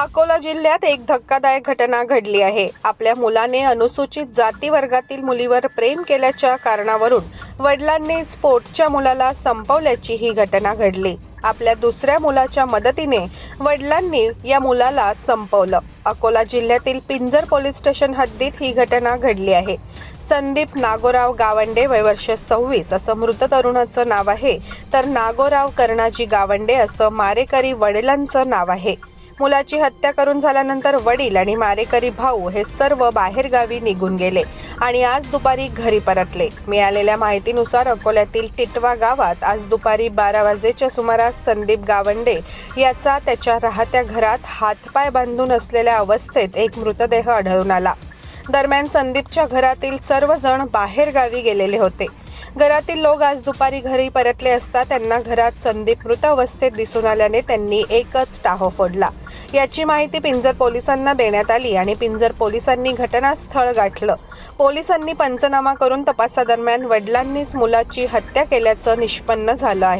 अकोला जिल्ह्यात एक धक्कादायक घटना घडली आहे. आपल्या मुलाने अनुसूचित जाती वर्गातील मुलीवर प्रेम केल्याच्या कारणावरून वडिलांनी स्पोर्टच्या मुलाला संपवल्याची ही घटना घडली. आपल्या दुसऱ्या मुलाच्या मदतीने वडिलांनी या मुलाला संपवलं. अकोला जिल्ह्यातील पिंजर पोलीस स्टेशन हद्दीत ही घटना घडली आहे. संदीप नागोराव गावंडे वयवर्ष सव्वीस असं मृत तरुणाचं नाव आहे. तर नागोराव कर्णाजी गावंडे असं मारेकरी वडिलांचं नाव आहे. मुलाची हत्या करून झाल्यानंतर वडील आणि मारेकरी भाऊ हे सर्व बाहेरगावी निघून गेले आणि आज दुपारी घरी परतले. मिळालेल्या माहितीनुसार अकोल्यातील टिटवा गावात आज दुपारी बारा वाजेच्या सुमारास संदीप गावंडे याचा त्याच्या राहत्या घरात हातपाय बांधून असलेल्या अवस्थेत एक मृतदेह आढळून आला. दरम्यान संदीपच्या घरातील सर्वजण बाहेर गावी गेलेले होते. घरातील लोक आज दुपारी घरी परतले असता त्यांना घरात संदीप मृत अवस्थेत दिसून आल्याने त्यांनी एकच टाहो फोडला. याची माहिती पिंजर पोलिसांना देण्यात आली आणि पिंजर पोलिसांनी घटनास्थळ गाठलं. पोलिसांनी पंचनामा करून तपासादरम्यान वडिलांनीच मुलाची हत्या केल्याचं निष्पन्न झालं आहे.